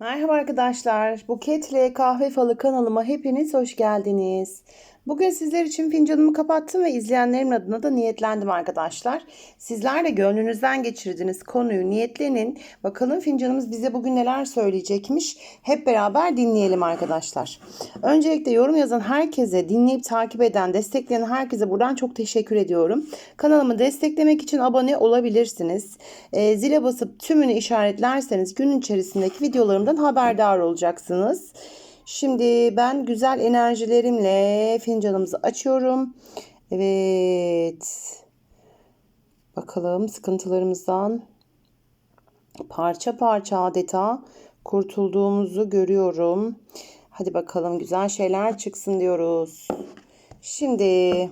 Merhaba arkadaşlar. Buketle Kahve Falı kanalıma hepiniz hoş geldiniz. Bugün sizler için fincanımı kapattım ve izleyenlerim adına da niyetlendim arkadaşlar. Sizler de gönlünüzden geçirdiğiniz konuyu niyetlenin. Bakalım fincanımız bize bugün neler söyleyecekmiş. Hep beraber dinleyelim arkadaşlar. Öncelikle yorum yazan herkese, dinleyip takip eden, destekleyen herkese buradan çok teşekkür ediyorum. Kanalımı desteklemek için abone olabilirsiniz. E, zile basıp tümünü işaretlerseniz gün içerisindeki videolarımdan haberdar olacaksınız. Şimdi ben güzel enerjilerimle fincanımızı açıyorum. Evet. Bakalım sıkıntılarımızdan parça parça adeta kurtulduğumuzu görüyorum. Hadi bakalım güzel şeyler çıksın diyoruz. Şimdi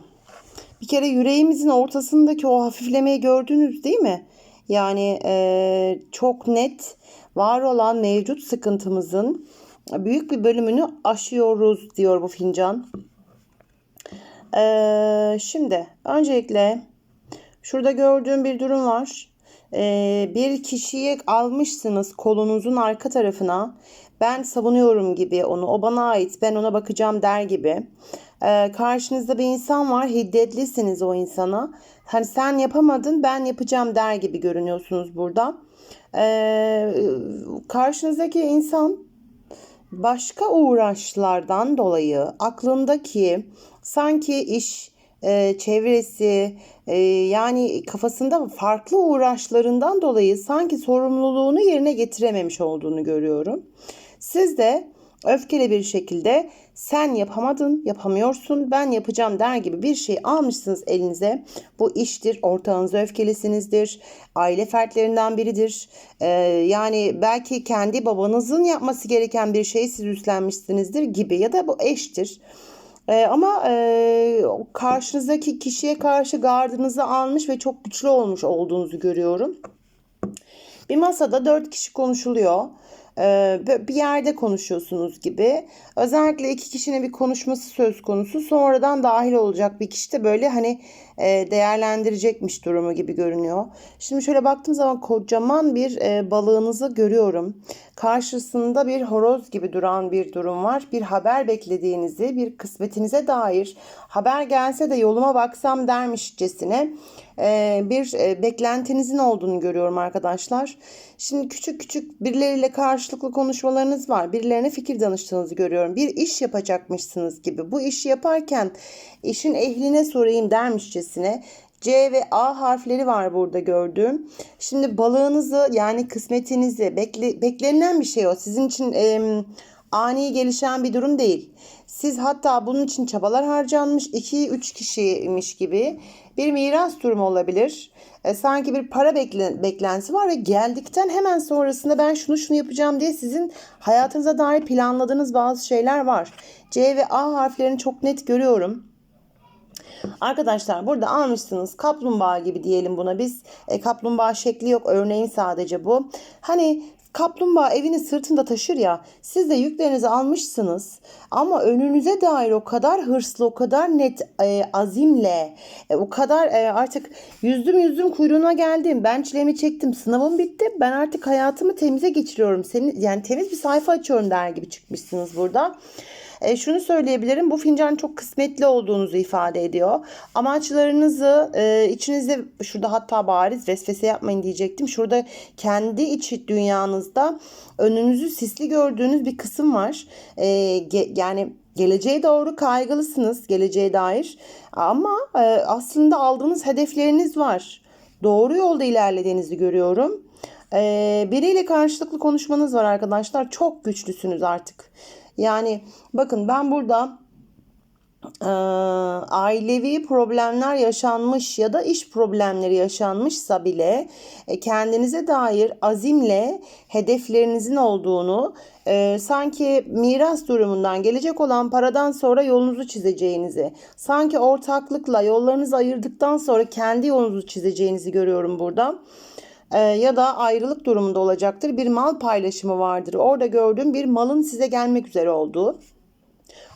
bir kere yüreğimizin ortasındaki o hafiflemeyi gördünüz değil mi? Yani e, çok net var olan mevcut sıkıntımızın büyük bir bölümünü aşıyoruz diyor bu fincan. Ee, şimdi öncelikle şurada gördüğüm bir durum var. Ee, bir kişiyi almışsınız kolunuzun arka tarafına. Ben savunuyorum gibi onu. O bana ait. Ben ona bakacağım der gibi. Ee, karşınızda bir insan var. Hiddetlisiniz o insana. Hani sen yapamadın ben yapacağım der gibi görünüyorsunuz burada. Ee, karşınızdaki insan başka uğraşlardan dolayı aklındaki sanki iş e, çevresi e, yani kafasında farklı uğraşlarından dolayı sanki sorumluluğunu yerine getirememiş olduğunu görüyorum. Siz de öfkeli bir şekilde sen yapamadın, yapamıyorsun, ben yapacağım der gibi bir şey almışsınız elinize. Bu iştir, ortağınız öfkelisinizdir, aile fertlerinden biridir. Ee, yani belki kendi babanızın yapması gereken bir şeyi siz üstlenmişsinizdir gibi ya da bu eştir. Ee, ama e, karşınızdaki kişiye karşı gardınızı almış ve çok güçlü olmuş olduğunuzu görüyorum. Bir masada dört kişi konuşuluyor. Ee, bir yerde konuşuyorsunuz gibi. Özellikle iki kişinin bir konuşması söz konusu. Sonradan dahil olacak bir kişi de böyle hani e, değerlendirecekmiş durumu gibi görünüyor. Şimdi şöyle baktığım zaman kocaman bir e, balığınızı görüyorum. Karşısında bir horoz gibi duran bir durum var. Bir haber beklediğinizi, bir kısmetinize dair haber gelse de yoluma baksam dermişçesine e, bir beklentinizin olduğunu görüyorum arkadaşlar. Şimdi küçük küçük birileriyle karşılıklı konuşmalarınız var. Birilerine fikir danıştığınızı görüyorum. Bir iş yapacakmışsınız gibi. Bu işi yaparken işin ehline sorayım dermişçesine C ve A harfleri var burada gördüğüm. Şimdi balığınızı yani kısmetinizi bekle, beklenilen bir şey o. Sizin için e, ani gelişen bir durum değil. Siz hatta bunun için çabalar harcanmış 2-3 kişiymiş gibi bir miras durumu olabilir. E, sanki bir para beklen, beklentisi var ve geldikten hemen sonrasında ben şunu şunu yapacağım diye sizin hayatınıza dair planladığınız bazı şeyler var. C ve A harflerini çok net görüyorum. Arkadaşlar burada almışsınız kaplumbağa gibi diyelim buna biz. E, kaplumbağa şekli yok örneğin sadece bu. Hani Kaplumbağa evini sırtında taşır ya siz de yüklerinizi almışsınız ama önünüze dair o kadar hırslı o kadar net e, azimle e, o kadar e, artık yüzdüm yüzdüm kuyruğuna geldim ben çilemi çektim sınavım bitti ben artık hayatımı temize geçiriyorum senin yani temiz bir sayfa açıyorum der gibi çıkmışsınız burada. E, şunu söyleyebilirim bu fincan çok kısmetli olduğunuzu ifade ediyor. Amaçlarınızı e, içinizde şurada hatta bariz vesvese yapmayın diyecektim. Şurada kendi iç dünyanızda önünüzü sisli gördüğünüz bir kısım var. E, ge, yani geleceğe doğru kaygılısınız geleceğe dair ama e, aslında aldığınız hedefleriniz var. Doğru yolda ilerlediğinizi görüyorum. Ee, biriyle karşılıklı konuşmanız var arkadaşlar. Çok güçlüsünüz artık. Yani bakın ben burada e, ailevi problemler yaşanmış ya da iş problemleri yaşanmışsa bile e, kendinize dair azimle hedeflerinizin olduğunu e, sanki miras durumundan gelecek olan paradan sonra yolunuzu çizeceğinizi sanki ortaklıkla yollarınızı ayırdıktan sonra kendi yolunuzu çizeceğinizi görüyorum burada e, ya da ayrılık durumunda olacaktır. Bir mal paylaşımı vardır. Orada gördüğüm bir malın size gelmek üzere olduğu.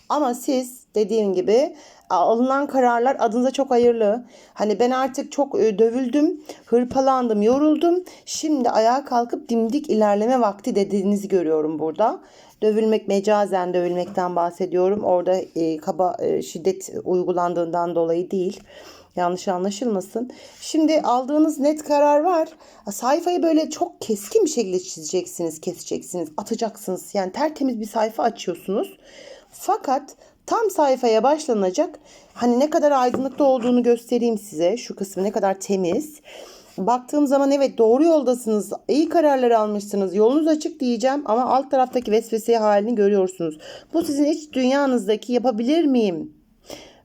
Ama siz dediğim gibi alınan kararlar adınıza çok hayırlı. Hani ben artık çok e, dövüldüm, hırpalandım, yoruldum. Şimdi ayağa kalkıp dimdik ilerleme vakti dediğinizi görüyorum burada. Dövülmek mecazen dövülmekten bahsediyorum. Orada e, kaba e, şiddet uygulandığından dolayı değil. Yanlış anlaşılmasın. Şimdi aldığınız net karar var. Sayfayı böyle çok keskin bir şekilde çizeceksiniz, keseceksiniz, atacaksınız. Yani tertemiz bir sayfa açıyorsunuz. Fakat tam sayfaya başlanacak. Hani ne kadar aydınlıkta olduğunu göstereyim size. Şu kısmı ne kadar temiz. Baktığım zaman evet doğru yoldasınız. iyi kararlar almışsınız. Yolunuz açık diyeceğim ama alt taraftaki vesvese halini görüyorsunuz. Bu sizin iç dünyanızdaki yapabilir miyim?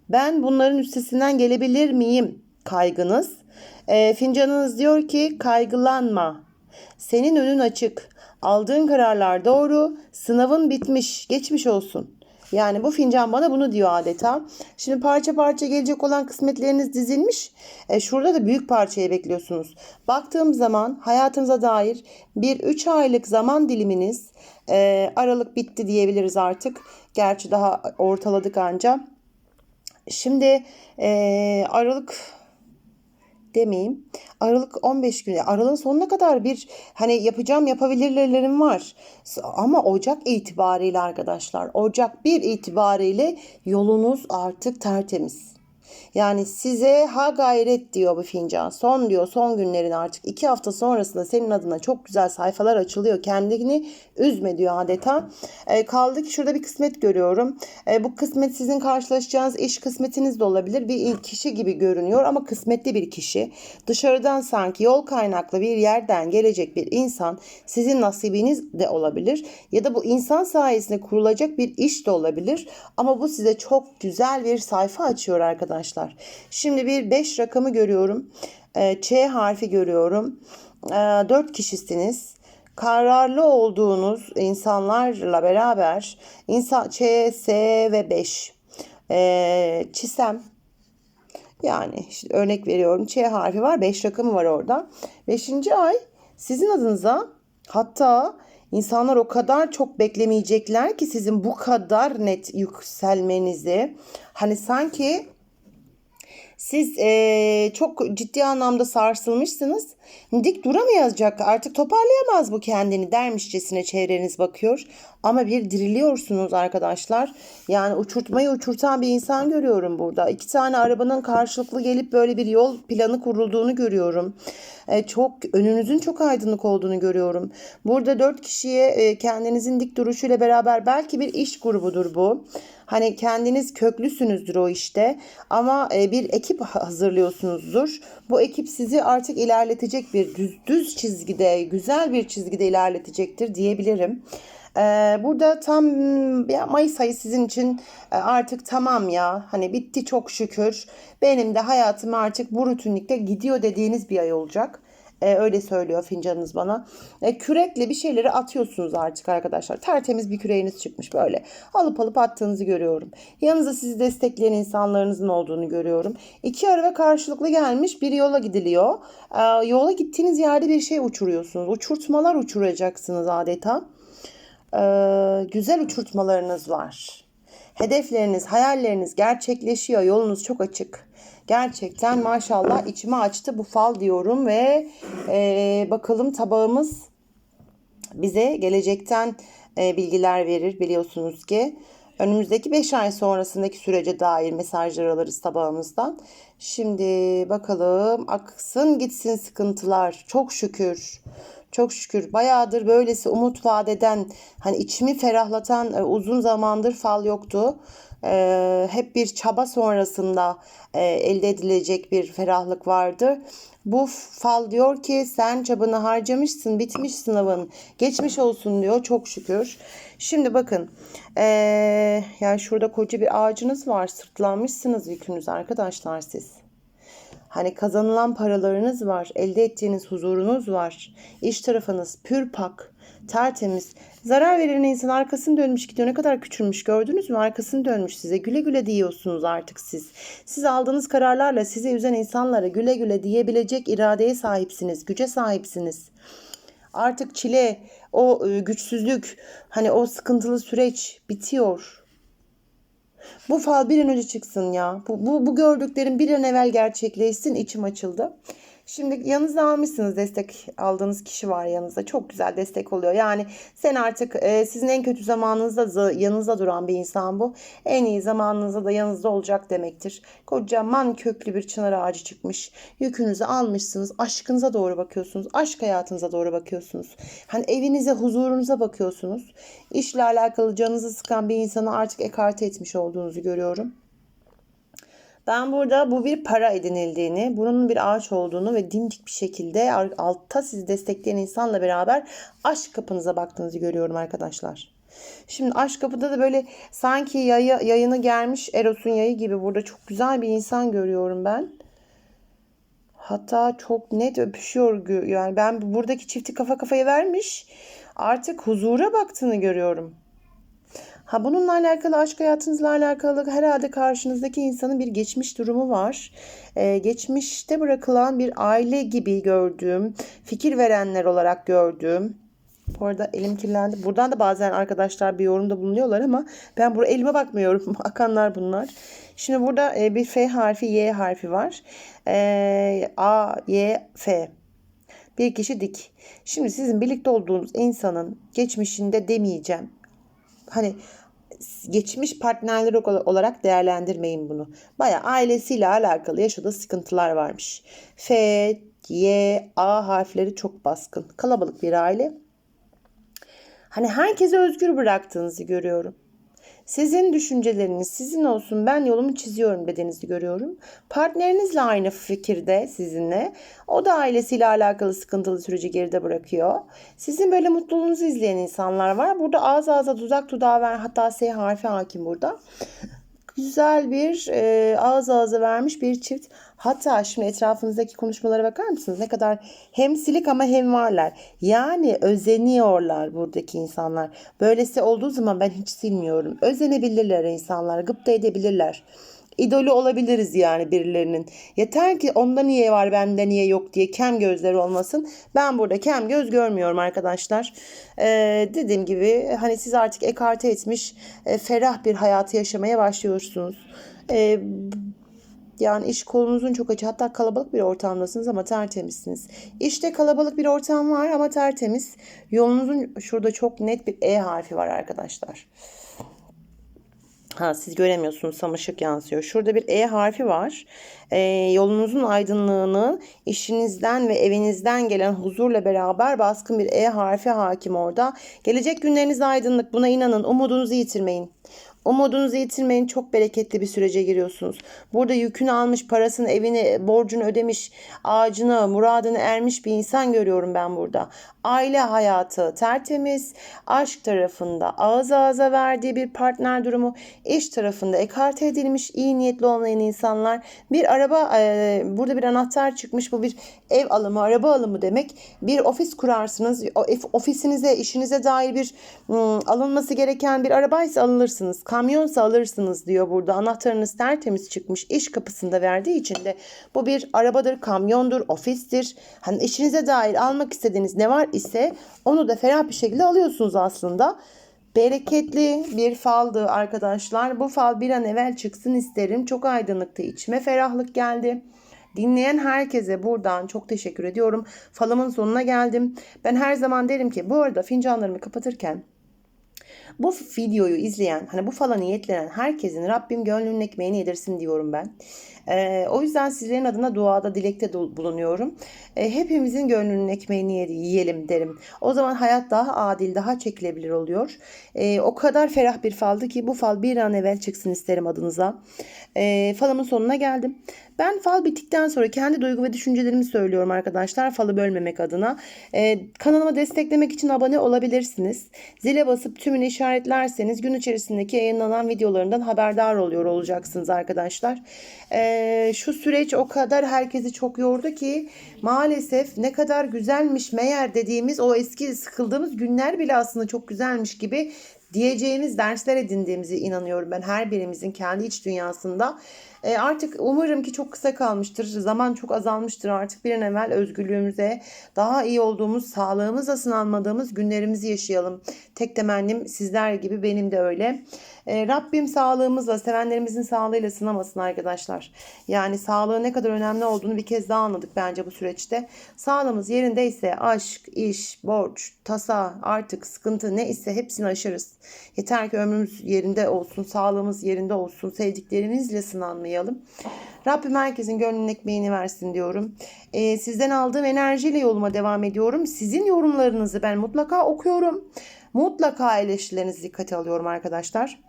Ben bunların üstesinden gelebilir miyim kaygınız. E, fincanınız diyor ki kaygılanma. Senin önün açık. Aldığın kararlar doğru. Sınavın bitmiş. Geçmiş olsun. Yani bu fincan bana bunu diyor adeta. Şimdi parça parça gelecek olan kısmetleriniz dizilmiş. E, şurada da büyük parçayı bekliyorsunuz. Baktığım zaman hayatınıza dair bir 3 aylık zaman diliminiz e, aralık bitti diyebiliriz artık. Gerçi daha ortaladık ancak. Şimdi e, Aralık demeyeyim. Aralık 15 gün. Aralığın sonuna kadar bir hani yapacağım yapabilirlerim var. Ama Ocak itibariyle arkadaşlar. Ocak 1 itibariyle yolunuz artık tertemiz. Yani size ha gayret diyor bu fincan. Son diyor son günlerin artık iki hafta sonrasında senin adına çok güzel sayfalar açılıyor. Kendini üzme diyor adeta. E, kaldı ki şurada bir kısmet görüyorum. E, bu kısmet sizin karşılaşacağınız iş kısmetiniz de olabilir. Bir kişi gibi görünüyor ama kısmetli bir kişi. Dışarıdan sanki yol kaynaklı bir yerden gelecek bir insan sizin nasibiniz de olabilir. Ya da bu insan sayesinde kurulacak bir iş de olabilir. Ama bu size çok güzel bir sayfa açıyor arkadaşlar arkadaşlar. Şimdi bir 5 rakamı görüyorum. Ee, Ç harfi görüyorum. 4 ee, kişisiniz. Kararlı olduğunuz insanlarla beraber insan Ç, S ve 5. Ee, çisem yani işte örnek veriyorum Ç harfi var 5 rakamı var orada. 5. ay sizin adınıza hatta insanlar o kadar çok beklemeyecekler ki sizin bu kadar net yükselmenizi. Hani sanki siz e, çok ciddi anlamda sarsılmışsınız. Dik duramayacak artık toparlayamaz bu kendini dermişçesine çevreniz bakıyor. Ama bir diriliyorsunuz arkadaşlar. Yani uçurtmayı uçurtan bir insan görüyorum burada. İki tane arabanın karşılıklı gelip böyle bir yol planı kurulduğunu görüyorum. E, çok önünüzün çok aydınlık olduğunu görüyorum. Burada dört kişiye e, kendinizin dik duruşuyla beraber belki bir iş grubudur bu. Hani kendiniz köklüsünüzdür o işte ama e, bir ekip hazırlıyorsunuzdur. Bu ekip sizi artık ilerletecek bir düz, düz çizgide, güzel bir çizgide ilerletecektir diyebilirim. Ee, burada tam ya Mayıs ayı sizin için e, artık tamam ya hani bitti çok şükür. Benim de hayatım artık bu rutinlikte gidiyor dediğiniz bir ay olacak. E, öyle söylüyor fincanınız bana. E, kürekle bir şeyleri atıyorsunuz artık arkadaşlar. Tertemiz bir küreğiniz çıkmış böyle. Alıp alıp attığınızı görüyorum. Yanınızda sizi destekleyen insanlarınızın olduğunu görüyorum. İki araba karşılıklı gelmiş. Bir yola gidiliyor. E, yola gittiğiniz yerde bir şey uçuruyorsunuz. Uçurtmalar uçuracaksınız adeta. E, güzel uçurtmalarınız var. Hedefleriniz, hayalleriniz gerçekleşiyor. Yolunuz çok açık. Gerçekten maşallah içimi açtı bu fal diyorum ve e, bakalım tabağımız bize gelecekten e, bilgiler verir biliyorsunuz ki. Önümüzdeki 5 ay sonrasındaki sürece dair mesajlar alırız tabağımızdan. Şimdi bakalım aksın gitsin sıkıntılar. Çok şükür. Çok şükür bayağıdır böylesi umut vadeden hani içimi ferahlatan e, uzun zamandır fal yoktu e, hep bir çaba sonrasında e, elde edilecek bir ferahlık vardır. Bu fal diyor ki sen çabanı harcamışsın, bitmiş sınavın, geçmiş olsun diyor çok şükür. Şimdi bakın, e, yani şurada koca bir ağacınız var, sırtlanmışsınız yükünüz arkadaşlar siz. Hani kazanılan paralarınız var, elde ettiğiniz huzurunuz var, iş tarafınız pür pak, tertemiz. Zarar veren insan arkasını dönmüş gidiyor. Ne kadar küçülmüş gördünüz mü? Arkasını dönmüş size. Güle güle diyorsunuz artık siz. Siz aldığınız kararlarla sizi üzen insanlara güle güle diyebilecek iradeye sahipsiniz. Güce sahipsiniz. Artık çile, o e, güçsüzlük, hani o sıkıntılı süreç bitiyor. Bu fal bir an önce çıksın ya. Bu, bu, bu gördüklerim bir an evvel gerçekleşsin. içim açıldı. Şimdi yanınızda almışsınız destek aldığınız kişi var yanınızda. Çok güzel destek oluyor. Yani sen artık e, sizin en kötü zamanınızda za- yanınızda duran bir insan bu. En iyi zamanınızda da yanınızda olacak demektir. Kocaman köklü bir çınar ağacı çıkmış. Yükünüzü almışsınız. Aşkınıza doğru bakıyorsunuz. Aşk hayatınıza doğru bakıyorsunuz. Hani evinize, huzurunuza bakıyorsunuz. İşle alakalı canınızı sıkan bir insanı artık ekarte etmiş olduğunuzu görüyorum. Ben burada bu bir para edinildiğini, bunun bir ağaç olduğunu ve dimdik bir şekilde altta sizi destekleyen insanla beraber aşk kapınıza baktığınızı görüyorum arkadaşlar. Şimdi aşk kapıda da böyle sanki yayı, yayını germiş Eros'un yayı gibi burada çok güzel bir insan görüyorum ben. Hatta çok net öpüşüyor. Yani ben buradaki çifti kafa kafaya vermiş. Artık huzura baktığını görüyorum. Ha bununla alakalı aşk hayatınızla alakalı herhalde karşınızdaki insanın bir geçmiş durumu var. Ee, geçmişte bırakılan bir aile gibi gördüğüm, fikir verenler olarak gördüğüm. Bu arada elim kirlendi. Buradan da bazen arkadaşlar bir yorumda bulunuyorlar ama ben buraya elime bakmıyorum. Akanlar bunlar. Şimdi burada e, bir F harfi, Y harfi var. Ee, A, Y, F. Bir kişi dik. Şimdi sizin birlikte olduğunuz insanın geçmişinde demeyeceğim hani geçmiş partnerler olarak değerlendirmeyin bunu. Baya ailesiyle alakalı yaşadığı sıkıntılar varmış. F, Y, A harfleri çok baskın. Kalabalık bir aile. Hani herkese özgür bıraktığınızı görüyorum. Sizin düşünceleriniz sizin olsun ben yolumu çiziyorum dediğinizi görüyorum. Partnerinizle aynı fikirde sizinle. O da ailesiyle alakalı sıkıntılı süreci geride bırakıyor. Sizin böyle mutluluğunuzu izleyen insanlar var. Burada ağız ağza dudak dudağa ver hatta S harfi hakim burada güzel bir e, ağız ağza vermiş bir çift. Hatta şimdi etrafınızdaki konuşmalara bakar mısınız? Ne kadar hem silik ama hem varlar. Yani özeniyorlar buradaki insanlar. Böylesi olduğu zaman ben hiç silmiyorum. Özenebilirler insanlar. Gıpta edebilirler idolü olabiliriz yani birilerinin. Yeter ki onda niye var bende niye yok diye kem gözleri olmasın. Ben burada kem göz görmüyorum arkadaşlar. Ee, dediğim gibi hani siz artık ekarte etmiş e, ferah bir hayatı yaşamaya başlıyorsunuz. Ee, yani iş kolunuzun çok açı. Hatta kalabalık bir ortamdasınız ama tertemizsiniz. İşte kalabalık bir ortam var ama tertemiz. Yolunuzun şurada çok net bir E harfi var arkadaşlar. Ha, siz göremiyorsunuz tam ışık yansıyor. Şurada bir E harfi var. E, yolunuzun aydınlığını işinizden ve evinizden gelen huzurla beraber baskın bir E harfi hakim orada. Gelecek günleriniz aydınlık buna inanın. Umudunuzu yitirmeyin. Umudunuzu yitirmeyin. Çok bereketli bir sürece giriyorsunuz. Burada yükünü almış, parasını, evini, borcunu ödemiş, ağacını, muradını ermiş bir insan görüyorum ben burada. Aile hayatı tertemiz, aşk tarafında ağız ağza verdiği bir partner durumu, iş tarafında ekarte edilmiş, iyi niyetli olmayan insanlar. Bir araba, e, burada bir anahtar çıkmış. Bu bir ev alımı, araba alımı demek. Bir ofis kurarsınız. O, ofisinize, işinize dair bir alınması gereken bir arabaysa alınırsınız kamyonsa alırsınız diyor burada. Anahtarınız tertemiz çıkmış. iş kapısında verdiği için de bu bir arabadır, kamyondur, ofistir. Hani işinize dair almak istediğiniz ne var ise onu da ferah bir şekilde alıyorsunuz aslında. Bereketli bir faldı arkadaşlar. Bu fal bir an evvel çıksın isterim. Çok aydınlıktı. içime ferahlık geldi. Dinleyen herkese buradan çok teşekkür ediyorum. Falımın sonuna geldim. Ben her zaman derim ki bu arada fincanlarımı kapatırken bu videoyu izleyen, hani bu falan niyetlenen herkesin Rabbim gönlünün ekmeğini yedirsin diyorum ben. Ee, o yüzden sizlerin adına duada, dilekte bulunuyorum. Ee, hepimizin gönlünün ekmeğini yiyelim derim. O zaman hayat daha adil, daha çekilebilir oluyor. Ee, o kadar ferah bir faldı ki bu fal bir an evvel çıksın isterim adınıza. Ee, falımın sonuna geldim. Ben fal bittikten sonra kendi duygu ve düşüncelerimi söylüyorum arkadaşlar. Falı bölmemek adına. Ee, kanalıma desteklemek için abone olabilirsiniz. Zile basıp tümünü işaretlerseniz gün içerisindeki yayınlanan videolarından haberdar oluyor olacaksınız arkadaşlar. Ee, şu süreç o kadar herkesi çok yordu ki maalesef ne kadar güzelmiş meğer dediğimiz o eski sıkıldığımız günler bile aslında çok güzelmiş gibi diyeceğimiz dersler edindiğimizi inanıyorum ben her birimizin kendi iç dünyasında. E, artık umarım ki çok kısa kalmıştır. Zaman çok azalmıştır artık. Bir an evvel özgürlüğümüze, daha iyi olduğumuz, sağlığımızla sınanmadığımız günlerimizi yaşayalım. Tek temennim sizler gibi benim de öyle. E, Rabbim sağlığımızla, sevenlerimizin sağlığıyla sınamasın arkadaşlar. Yani sağlığın ne kadar önemli olduğunu bir kez daha anladık bence bu süreçte. Sağlığımız yerindeyse aşk, iş, borç, tasa, artık sıkıntı ne ise hepsini aşarız. Yeter ki ömrümüz yerinde olsun, sağlığımız yerinde olsun, sevdiklerimizle sınanmayalım. Rabbim herkesin gönlünün ekmeğini versin diyorum. Ee, sizden aldığım enerjiyle yoluma devam ediyorum. Sizin yorumlarınızı ben mutlaka okuyorum. Mutlaka eleştirilerinizi dikkate alıyorum arkadaşlar.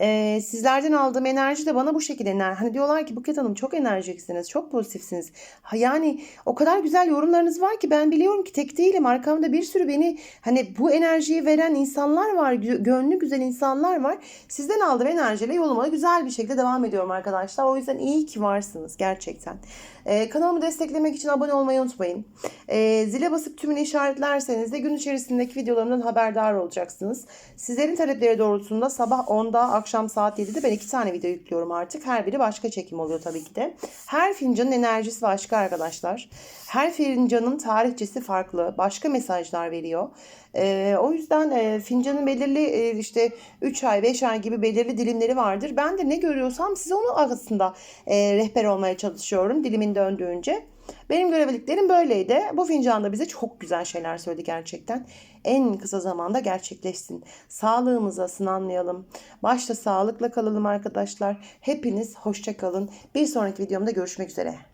Ee, sizlerden aldığım enerji de bana bu şekilde ener. Hani diyorlar ki Buket Hanım çok enerjiksiniz, çok pozitifsiniz. Ha, yani o kadar güzel yorumlarınız var ki ben biliyorum ki tek değilim. Arkamda bir sürü beni hani bu enerjiyi veren insanlar var. gö- Gönlü güzel insanlar var. Sizden aldığım enerjiyle yoluma güzel bir şekilde devam ediyorum arkadaşlar. O yüzden iyi ki varsınız gerçekten. Ee, kanalımı desteklemek için abone olmayı unutmayın. Ee, zile basıp tümünü işaretlerseniz de gün içerisindeki videolarımdan haberdar olacaksınız. Sizlerin talepleri doğrultusunda sabah 10'da, akşam saat 7'de ben iki tane video yüklüyorum artık. Her biri başka çekim oluyor tabii ki de. Her fincanın enerjisi başka arkadaşlar. Her fincanın tarihçesi farklı. Başka mesajlar veriyor. Ee, o yüzden e, fincanın belirli e, işte 3 ay 5 ay gibi belirli dilimleri vardır. Ben de ne görüyorsam size onu aslında e, rehber olmaya çalışıyorum dilimin döndüğünce. Benim görebildiklerim böyleydi. Bu fincan da bize çok güzel şeyler söyledi gerçekten. En kısa zamanda gerçekleşsin. Sağlığımıza sınanmayalım. Başta sağlıkla kalalım arkadaşlar. Hepiniz hoşça kalın. Bir sonraki videomda görüşmek üzere.